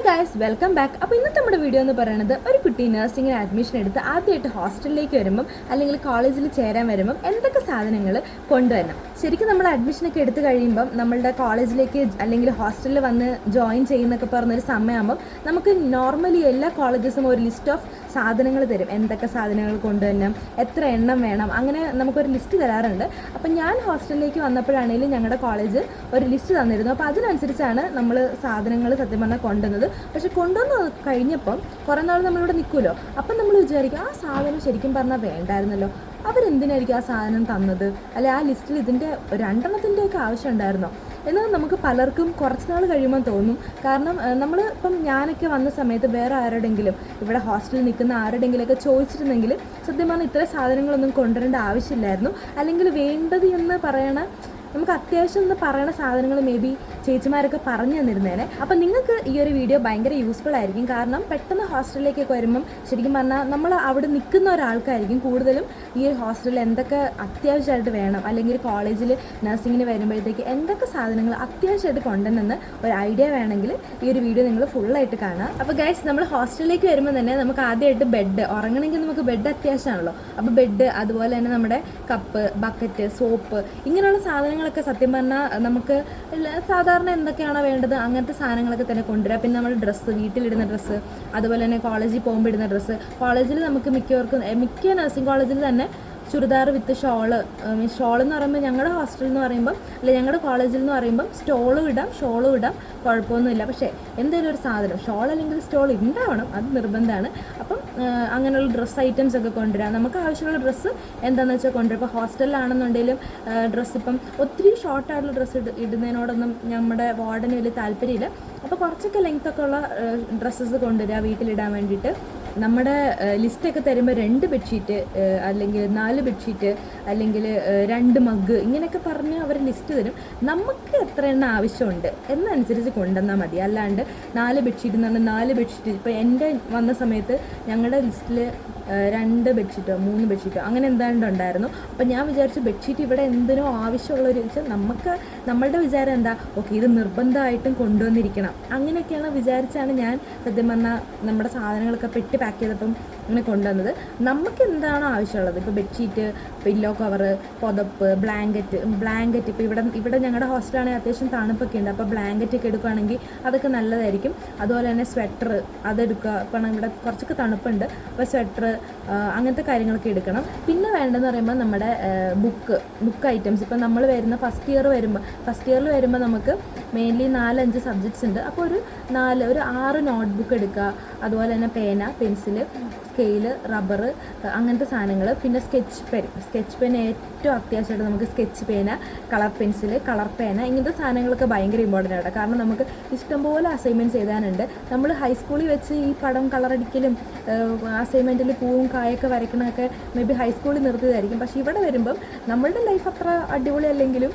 Hey guys welcome back അപ്പോൾ ഇന്നത്തെ നമ്മുടെ വീഡിയോ എന്ന് പറയുന്നത് ഒരു കുട്ടി നഴ്സിംഗിന് അഡ്മിഷൻ എടുത്ത് ആദ്യമായിട്ട് ഹോസ്റ്റലിലേക്ക് വരുമ്പം അല്ലെങ്കിൽ കോളേജിൽ ചേരാൻ വരുമ്പം എന്തൊക്കെ സാധനങ്ങൾ കൊണ്ടുവരണം? ശരിക്കും നമ്മൾ അഡ്മിഷനൊക്കെ എടുത്തു കഴിയുമ്പം നമ്മളുടെ കോളേജിലേക്ക് അല്ലെങ്കിൽ ഹോസ്റ്റലിൽ വന്ന് ജോയിൻ ചെയ്യുന്നൊക്കെ പറഞ്ഞൊരു സമയമാകുമ്പം നമുക്ക് നോർമലി എല്ലാ കോളേജസും ഒരു ലിസ്റ്റ് ഓഫ് സാധനങ്ങൾ തരും. എന്തൊക്കെ സാധനങ്ങൾ കൊണ്ടുവരണം? എത്ര എണ്ണം വേണം? അങ്ങനെ നമുക്കൊരു ലിസ്റ്റ് തരാറുണ്ട്. അപ്പം ഞാൻ ഹോസ്റ്റലിലേക്ക് വന്നപ്പോഴാണെങ്കിലും ഞങ്ങളുടെ കോളേജ് ഒരു ലിസ്റ്റ് തന്നിരുന്നു. അപ്പോൾ അതിനനുസരിച്ചാണ് നമ്മൾ സാധനങ്ങൾ സത്യം പറഞ്ഞാൽ കൊണ്ടുവന്നത്. പക്ഷെ കൊണ്ടുവന്ന് കഴിഞ്ഞപ്പം കുറേ നാൾ നമ്മളിവിടെ നിൽക്കുമല്ലോ. അപ്പം നമ്മൾ വിചാരിക്കും ആ സാധനം ശരിക്കും പറഞ്ഞാൽ വേണ്ടായിരുന്നല്ലോ. അവരെന്തിനായിരിക്കും ആ സാധനം തന്നത്? അല്ലെ ആ ലിസ്റ്റിൽ ഇതിന്റെ രണ്ടെണ്ണത്തിന്റെയൊക്കെ ആവശ്യം ഉണ്ടായിരുന്നോ? എന്നാൽ നമുക്ക് പലർക്കും കുറച്ച് നാൾ കഴിയുമ്പോൾ തോന്നും. കാരണം നമ്മൾ ഇപ്പം ഞാനൊക്കെ വന്ന സമയത്ത് വേറെ ആരോടെങ്കിലും ഇവിടെ ഹോസ്റ്റലിൽ നിൽക്കുന്ന ആരോടെങ്കിലുമൊക്കെ ചോദിച്ചിരുന്നെങ്കിൽ സത്യം പറഞ്ഞാൽ ഇത്ര സാധനങ്ങളൊന്നും കൊണ്ടുവരേണ്ട ആവശ്യമില്ലായിരുന്നു. അല്ലെങ്കിൽ വേണ്ടത് എന്ന് പറയണ നമുക്ക് അത്യാവശ്യം ഒന്ന് പറയുന്ന സാധനങ്ങൾ മേ ബി ചേച്ചിമാരൊക്കെ പറഞ്ഞു തന്നിരുന്നേനെ. അപ്പം നിങ്ങൾക്ക് ഈ ഒരു വീഡിയോ ഭയങ്കര യൂസ്ഫുൾ ആയിരിക്കും. കാരണം പെട്ടെന്ന് ഹോസ്റ്റലിലേക്കൊക്കെ വരുമ്പം ശരിക്കും പറഞ്ഞാൽ നമ്മൾ അവിടെ നിൽക്കുന്ന ഒരാൾക്കായിരിക്കും കൂടുതലും ഈ ഒരു ഹോസ്റ്റലിൽ എന്തൊക്കെ അത്യാവശ്യമായിട്ട് വേണം. അല്ലെങ്കിൽ കോളേജിൽ നഴ്സിങ്ങിന് വരുമ്പോഴത്തേക്ക് എന്തൊക്കെ സാധനങ്ങൾ അത്യാവശ്യമായിട്ട് കൊണ്ടുവന്നെന്ന് ഒരു ഐഡിയ വേണമെങ്കിൽ ഈ ഒരു വീഡിയോ നിങ്ങൾ ഫുള്ളായിട്ട് കാണാം അപ്പോൾ ഗൈസ് നമ്മൾ ഹോസ്റ്റലിലേക്ക് വരുമ്പോൾ തന്നെ നമുക്ക് ആദ്യമായിട്ട് ബെഡ് ഉറങ്ങണമെങ്കിൽ നമുക്ക് ബെഡ് അത്യാവശ്യമാണല്ലോ. അപ്പോൾ ബെഡ് അതുപോലെ തന്നെ നമ്മുടെ കപ്പ് ബക്കറ്റ് സോപ്പ് ഇങ്ങനെയുള്ള സാധനങ്ങളൊക്കെ സത്യം പറഞ്ഞാൽ നമുക്ക് സാധാരണ എന്തൊക്കെയാണോ വേണ്ടത് അങ്ങനത്തെ സാധനങ്ങളൊക്കെ തന്നെ കൊണ്ടുവരാം. പിന്നെ നമ്മൾ ഡ്രസ്സ് വീട്ടിലിടുന്ന ഡ്രസ്സ് അതുപോലെ തന്നെ കോളേജിൽ പോകുമ്പോൾ ഇടുന്ന ഡ്രസ്സ് കോളേജിൽ നമുക്ക് മിക്കവർക്കും മിക്ക നഴ്സിംഗ് കോളേജിൽ തന്നെ churidar with shawl. Means shawl എന്ന് പറയുമ്പോൾ ഞങ്ങളുടെ ഹോസ്റ്റലിൽ എന്ന് പറയുമ്പോൾ അല്ലെ ഞങ്ങളുടെ കോളേജിൽ എന്ന് പറയുമ്പോൾ സ്റ്റോളും ഇടാം ഷോളും ഇടാം കുഴപ്പമൊന്നുമില്ല പക്ഷേ എന്തെങ്കിലും ഒരു സാധനം ഷോൾ അല്ലെങ്കിൽ സ്റ്റോൾ ഉണ്ടാവണം അത് നിർബന്ധമാണ് അപ്പം അങ്ങനെയുള്ള ഡ്രസ്സ് ഐറ്റംസ് ഒക്കെ കൊണ്ടുവരാം. നമുക്ക് ആവശ്യമുള്ള ഡ്രസ്സ് എന്താണെന്ന് വെച്ചാൽ കൊണ്ടുവരാം. ഇപ്പോൾ ഹോസ്റ്റലിലാണെന്നുണ്ടെങ്കിലും ഡ്രസ്സ് ഇപ്പം ഒത്തിരി ഷോർട്ടായിട്ടുള്ള ഡ്രസ്സ് ഇട ഇടുന്നതിനോടൊന്നും നമ്മുടെ വാർഡന് വലിയ താല്പര്യമില്ല. അപ്പോൾ കുറച്ചൊക്കെ ലെങ്ത്തൊക്കെ ഉള്ള ഡ്രസ്സസ് കൊണ്ടുവരിക വീട്ടിലിടാൻ വേണ്ടിയിട്ട്. നമ്മുടെ ലിസ്റ്റൊക്കെ തരുമ്പോൾ രണ്ട് ബെഡ്ഷീറ്റ് അല്ലെങ്കിൽ നാല് ബെഡ്ഷീറ്റ് അല്ലെങ്കിൽ രണ്ട് മഗ് ഇങ്ങനെയൊക്കെ പറഞ്ഞ് അവർ ലിസ്റ്റ് തരും. നമുക്ക് എത്ര എണ്ണം ആവശ്യമുണ്ട്? എന്നനുസരിച്ച് കൊണ്ടുവന്നാൽ മതി. അല്ലാണ്ട് നാല് ബെഡ്ഷീറ്റ് എന്ന് പറഞ്ഞാൽ നാല് ബെഡ്ഷീറ്റ്. ഇപ്പോൾ എന്റെ വന്ന സമയത്ത് ഞങ്ങളുടെ ലിസ്റ്റിൽ രണ്ട് ബെഡ്ഷീറ്റോ മൂന്ന് ബെഡ്ഷീറ്റോ അങ്ങനെ എന്താണ്ട് ഉണ്ടായിരുന്നു. അപ്പോൾ ഞാൻ വിചാരിച്ചു ബെഡ്ഷീറ്റ് ഇവിടെ എന്തിനോ ആവശ്യമുള്ള ഒരു വെച്ചാൽ നമുക്ക് നമ്മളുടെ വിചാരം എന്താ? ഓക്കെ ഇത് നിർബന്ധമായിട്ടും കൊണ്ടുവന്നിരിക്കണം. അങ്ങനെയൊക്കെയാണ് വിചാരിച്ചാണ് ഞാൻ സത്യം പറഞ്ഞാൽ നമ്മുടെ സാധനങ്ങളൊക്കെ പെട്ടി പാക്ക് ചെയ്തപ്പം ഇങ്ങനെ കൊണ്ടുവന്നത്. നമുക്ക് എന്താണോ ആവശ്യമുള്ളത്? ഇപ്പോൾ ബെഡ്ഷീറ്റ് പില്ലോ കവർ പുതപ്പ് ബ്ലാങ്കറ്റ് ബ്ലാങ്കറ്റ്. ഇപ്പോൾ ഇവിടെ ഇവിടെ ഞങ്ങളുടെ ഹോസ്റ്റലാണെങ്കിൽ അത്യാവശ്യം തണുപ്പൊക്കെ ഉണ്ട്. അപ്പോൾ ബ്ലാങ്കറ്റ് ഒക്കെ എടുക്കുകയാണെങ്കിൽ അതൊക്കെ നല്ലതായിരിക്കും. അതുപോലെ തന്നെ സ്വെറ്റർ അതെടുക്കുക ഇപ്പം ഇവിടെ കുറച്ചൊക്കെ തണുപ്പുണ്ട്. അപ്പോൾ സ്വെറ്റർ അങ്ങനത്തെ കാര്യങ്ങളൊക്കെ എടുക്കണം. പിന്നെ വേണ്ടതെന്ന് പറയുമ്പോൾ നമ്മുടെ ബുക്ക് ബുക്ക് ഐറ്റംസ്. ഇപ്പം നമ്മൾ വരുന്ന ഫസ്റ്റ് ഇയർ വരുമ്പോൾ ഫസ്റ്റ് ഇയറിൽ വരുമ്പോൾ നമുക്ക് മെയിൻലി നാലഞ്ച് സബ്ജക്ട്സ് ഉണ്ട്. അപ്പോൾ ഒരു നാല് ഒരു ആറ് നോട്ട് ബുക്ക് എടുക്കുക. അതുപോലെ തന്നെ പേന പെൻസിൽ സ്കെയിൽ റബ്ബർ അങ്ങനത്തെ സാധനങ്ങൾ. പിന്നെ സ്കെച്ച് പെൻ സ്കെച്ച് പെൻ ഏറ്റവും അത്യാവശ്യമായിട്ട് നമുക്ക് സ്കെച്ച് പേന കളർ പെൻസിൽ കളർ പേന ഇങ്ങനത്തെ സാധനങ്ങളൊക്കെ ഭയങ്കര ഇമ്പോർട്ടന്റ് ആണ് കാരണം നമുക്ക് ഇഷ്ടംപോലെ അസൈൻമെന്റ്സ് എഴുതാനുണ്ട് നമ്മൾ ഹൈസ്കൂളിൽ വെച്ച് ഈ പടം കളറടിക്കലും അസൈൻമെന്റിൽ പൂവും കായൊക്കെ വരയ്ക്കണമൊക്കെ മേ ബി ഹൈസ്കൂളിൽ നിർത്തിയതായിരിക്കും. പക്ഷേ ഇവിടെ വരുമ്പം നമ്മളുടെ ലൈഫ് അത്ര അടിപൊളി അല്ലെങ്കിലും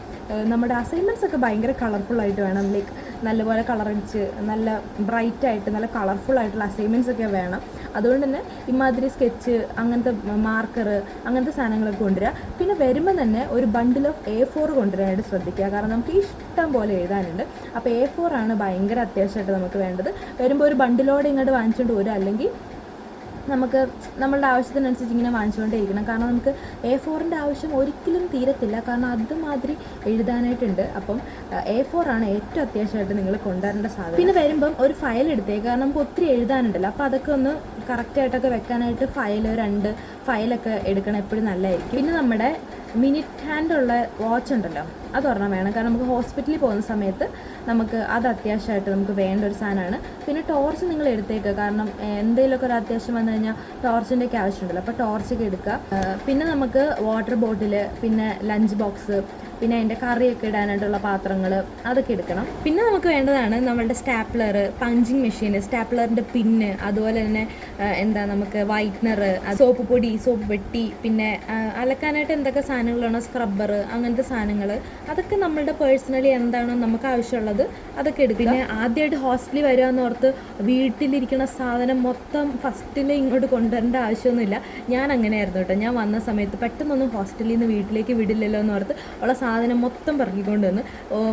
നമ്മുടെ അസൈൻമെന്റ്സ് ഒക്കെ ഭയങ്കര കളർഫുൾ ആയിട്ട് വേണം. ലൈക്ക് നല്ലപോലെ കളറടിച്ച് നല്ല ബ്രൈറ്റായിട്ട് നല്ല കളർഫുൾ ആയിട്ടുള്ള അസൈൻമെന്റ്സ് ഒക്കെ വേണം. അതുകൊണ്ട് തന്നെ ഇമാതിരി സ്കെച്ച് അങ്ങനത്തെ മാർക്കർ അങ്ങനത്തെ സാധനങ്ങളൊക്കെ കൊണ്ടുവരിക പിന്നെ വരുമ്പോൾ തന്നെ ഒരു ബണ്ടിൽ ഓഫ് എ ഫോർ കൊണ്ടുവരാനായിട്ട് ശ്രദ്ധിക്കുക. കാരണം നമുക്ക് ഇഷ്ടം പോലെ എഴുതാനുണ്ട്. അപ്പോൾ എ ഫോർ ആണ് ഭയങ്കര അത്യാവശ്യമായിട്ട് നമുക്ക് വേണ്ടത്. വരുമ്പോൾ ഒരു ബണ്ടിലോടെ ഇങ്ങോട്ട് വാങ്ങിച്ചുകൊണ്ട് വരിക അല്ലെങ്കിൽ നമുക്ക് നമ്മളുടെ ആവശ്യത്തിനനുസരിച്ച് ഇങ്ങനെ വാങ്ങിച്ചുകൊണ്ടേയിരിക്കണം. കാരണം നമുക്ക് എ ഫോറിന്റെ ആവശ്യം ഒരിക്കലും തീരത്തില്ല. കാരണം അതുമാതിരി എഴുതാനായിട്ടുണ്ട്. അപ്പം എ ഫോറാണ് ഏറ്റവും അത്യാവശ്യമായിട്ട് നിങ്ങൾ കൊണ്ടുവരേണ്ട സാധനം. പിന്നെ വരുമ്പം ഒരു ഫയൽ എടുത്തേ. കാരണം നമുക്ക് ഒത്തിരി എഴുതാനുണ്ടല്ലോ. അപ്പോൾ അതൊക്കെ ഒന്ന് കറക്റ്റായിട്ടൊക്കെ വെക്കാനായിട്ട് ഫയൽ രണ്ട് ഫയലൊക്കെ എടുക്കണം എപ്പോഴും നല്ലതായിരിക്കും. പിന്നെ നമ്മുടെ മിനിറ്റ് ഹാൻഡുള്ള വാച്ച് ഉണ്ടല്ലോ അതൊരെണ്ണം വേണം. കാരണം നമുക്ക് ഹോസ്പിറ്റലിൽ പോകുന്ന സമയത്ത് നമുക്ക് അത് അത്യാവശ്യമായിട്ട് നമുക്ക് വേണ്ട ഒരു സാധനമാണ്. പിന്നെ ടോർച്ച് നിങ്ങൾ എടുത്തേക്കുക കാരണം എന്തെങ്കിലുമൊക്കെ ഒരു അത്യാവശ്യം വന്നു കഴിഞ്ഞാൽ ടോർച്ചിന്റെ ഒക്കെ ആവശ്യമുണ്ടല്ലോ. അപ്പോൾ ടോർച്ചൊക്കെ എടുക്കുക. പിന്നെ നമുക്ക് വാട്ടർ ബോട്ടിൽ പിന്നെ ലഞ്ച് ബോക്സ് പിന്നെ അതിന്റെ കറിയൊക്കെ ഇടാനായിട്ടുള്ള പാത്രങ്ങൾ അതൊക്കെ എടുക്കണം. പിന്നെ നമുക്ക് വേണ്ടതാണ് നമ്മളുടെ സ്റ്റാപ്ലർ പഞ്ചിങ് മെഷീൻ സ്റ്റാപ്ലറിന്റെ പിന്ന് അതുപോലെ തന്നെ എന്താ നമുക്ക് വൈറ്റ്നർ സോപ്പ് പൊടി സോപ്പ് വെട്ടി പിന്നെ അലക്കാനായിട്ട് എന്തൊക്കെ സാധനങ്ങളാണോ സ്ക്രബ്ബർ അങ്ങനത്തെ സാധനങ്ങൾ അതൊക്കെ നമ്മളുടെ പേഴ്സണലി എന്താണോ നമുക്ക് ആവശ്യമുള്ളത് അതൊക്കെ എടുക്കും പിന്നെ ആദ്യമായിട്ട് ഹോസ്റ്റലിൽ വരിക എന്ന് ഓർത്ത് വീട്ടിലിരിക്കുന്ന സാധനം മൊത്തം ഫസ്റ്റിൽ ഇങ്ങോട്ട് കൊണ്ടുവരേണ്ട ആവശ്യമൊന്നുമില്ല. ഞാൻ അങ്ങനെയായിരുന്നു കേട്ടോ. ഞാൻ വന്ന സമയത്ത് പെട്ടെന്നൊന്നും ഹോസ്റ്റലിൽ നിന്ന് വീട്ടിലേക്ക് വിടില്ലല്ലോ എന്നോർത്ത് ഉള്ള സാധനം മൊത്തം പറക്കിക്കൊണ്ട് വന്ന്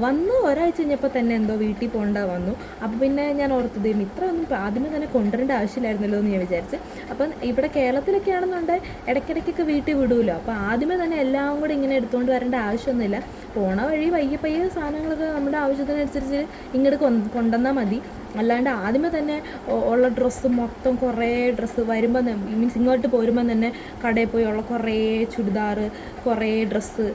വന്നു. ഒരാഴ്ച കഴിഞ്ഞപ്പോൾ തന്നെ എന്തോ വീട്ടിൽ പോകേണ്ട വന്നു. അപ്പോൾ പിന്നെ ഞാൻ ഓർത്തത് ഇത്ര ഒന്നും ആദ്യമേ തന്നെ കൊണ്ടുവരേണ്ട ആവശ്യമില്ലായിരുന്നല്ലോ എന്ന് ഞാൻ വിചാരിച്ച്. അപ്പം ഇവിടെ കേരളത്തിലൊക്കെ ആണെന്നുണ്ടെങ്കിൽ ഇടയ്ക്കിടയ്ക്കൊക്കെ വീട്ടിൽ വിടുമല്ലോ അപ്പോൾ ആദ്യമേ തന്നെ എല്ലാം കൂടി ഇങ്ങനെ എടുത്തുകൊണ്ട് വരേണ്ട ആവശ്യമൊന്നുമില്ല. പോണ വഴി പയ്യെ പയ്യെ സാധനങ്ങളൊക്കെ നമ്മുടെ ആവശ്യത്തിനനുസരിച്ച് ഇങ്ങോട്ട് കൊണ്ടുവന്നാൽ മതി. അല്ലാണ്ട് ആദ്യമേ തന്നെ ഉള്ള ഡ്രസ്സ് മൊത്തം കുറേ ഡ്രസ്സ് വരുമ്പോൾ മീൻസ് ഇങ്ങോട്ട് പോരുമ്പം തന്നെ കടയിൽ പോയി ഉള്ള കുറേ ചുരിദാറ് കുറേ ഡ്രസ്സ്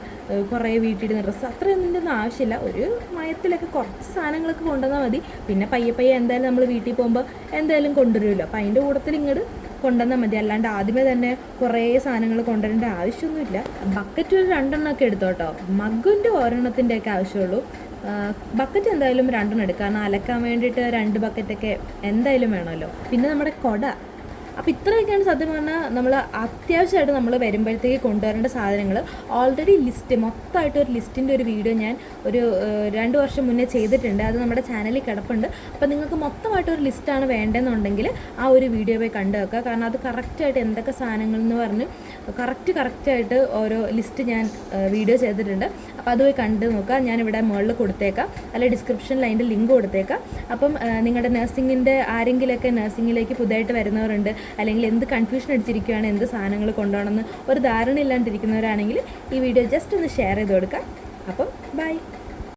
കുറേ വീട്ടിലിരുന്ന ഡ്രസ്സ് അത്രയൊന്നും ഒന്നും ആവശ്യമില്ല. ഒരു മയത്തിലൊക്കെ കുറച്ച് സാധനങ്ങളൊക്കെ കൊണ്ടുവന്നാൽ മതി. പിന്നെ പയ്യെ പയ്യെ എന്തായാലും നമ്മൾ വീട്ടിൽ പോകുമ്പോൾ എന്തായാലും കൊണ്ടുവരുമല്ലോ. അപ്പോൾ അതിന്റെ കൂട്ടത്തിൽ ഇങ്ങോട്ട് കൊണ്ടുവന്നാൽ മതി. അല്ലാണ്ട് ആദ്യമേ തന്നെ കുറേ സാധനങ്ങൾ കൊണ്ടുവരേണ്ട ആവശ്യമൊന്നുമില്ല. ബക്കറ്റ് ഒരു രണ്ടെണ്ണമൊക്കെ എടുത്തോട്ടോ. മഗ്ഗിന്റെ ഒരെണ്ണത്തിന്റെയൊക്കെ ആവശ്യമുള്ളൂ. ബക്കറ്റ് എന്തായാലും രണ്ടെണ്ണം എടുക്കാം. കാരണം അലക്കാൻ വേണ്ടിയിട്ട് രണ്ട് ബക്കറ്റൊക്കെ എന്തായാലും വേണമല്ലോ. പിന്നെ നമ്മുടെ കൊട. അപ്പോൾ ഇത്രയൊക്കെയാണ് സത്യം പറഞ്ഞാൽ നമ്മൾ അത്യാവശ്യമായിട്ട് നമ്മൾ വരുമ്പോഴത്തേക്ക് കൊണ്ടുവരേണ്ട സാധനങ്ങൾ ഓൾറെഡി ലിസ്റ്റ് മൊത്തമായിട്ട് ഒരു ലിസ്റ്റിന്റെ ഒരു വീഡിയോ ഞാൻ ഒരു രണ്ട് വർഷം മുന്നേ ചെയ്തിട്ടുണ്ട്. അത് നമ്മുടെ ചാനലിൽ കിടപ്പുണ്ട്. അപ്പോൾ നിങ്ങൾക്ക് മൊത്തമായിട്ട് ഒരു ലിസ്റ്റാണ് വേണ്ടതെന്നുണ്ടെങ്കിൽ ആ ഒരു വീഡിയോ പോയി കണ്ടു വെക്കുക. കാരണം അത് കറക്റ്റായിട്ട് എന്തൊക്കെ സാധനങ്ങൾ എന്ന് പറഞ്ഞ് കറക്റ്റ് കറക്റ്റായിട്ട് ഓരോ ലിസ്റ്റ് ഞാൻ വീഡിയോ ചെയ്തിട്ടുണ്ട്. അപ്പോൾ അത് പോയി കണ്ട് നോക്കുക. ഞാനിവിടെ മുകളിൽ കൊടുത്തേക്കാം. അല്ലെ ഡിസ്ക്രിപ്ഷനിൽ അതിന്റെ ലിങ്ക് കൊടുത്തേക്കാം. അപ്പം നിങ്ങളുടെ നഴ്സിങ്ങിന്റെ ആരെങ്കിലുമൊക്കെ നഴ്സിങ്ങിലേക്ക് പുതുതായിട്ട് വരുന്നവരുണ്ട്. അല്ലെങ്കിൽ എന്ത് കൺഫ്യൂഷൻ അടിച്ചിരിക്കുകയാണ് എന്ത് സാധനങ്ങൾ കൊണ്ടുപോകണമെന്ന് ഒരു ധാരണ ഇല്ലാണ്ടിരിക്കുന്നവരാണെങ്കിൽ ഈ വീഡിയോ ജസ്റ്റ് ഒന്ന് ഷെയർ ചെയ്ത് കൊടുക്കാം. അപ്പം ബൈ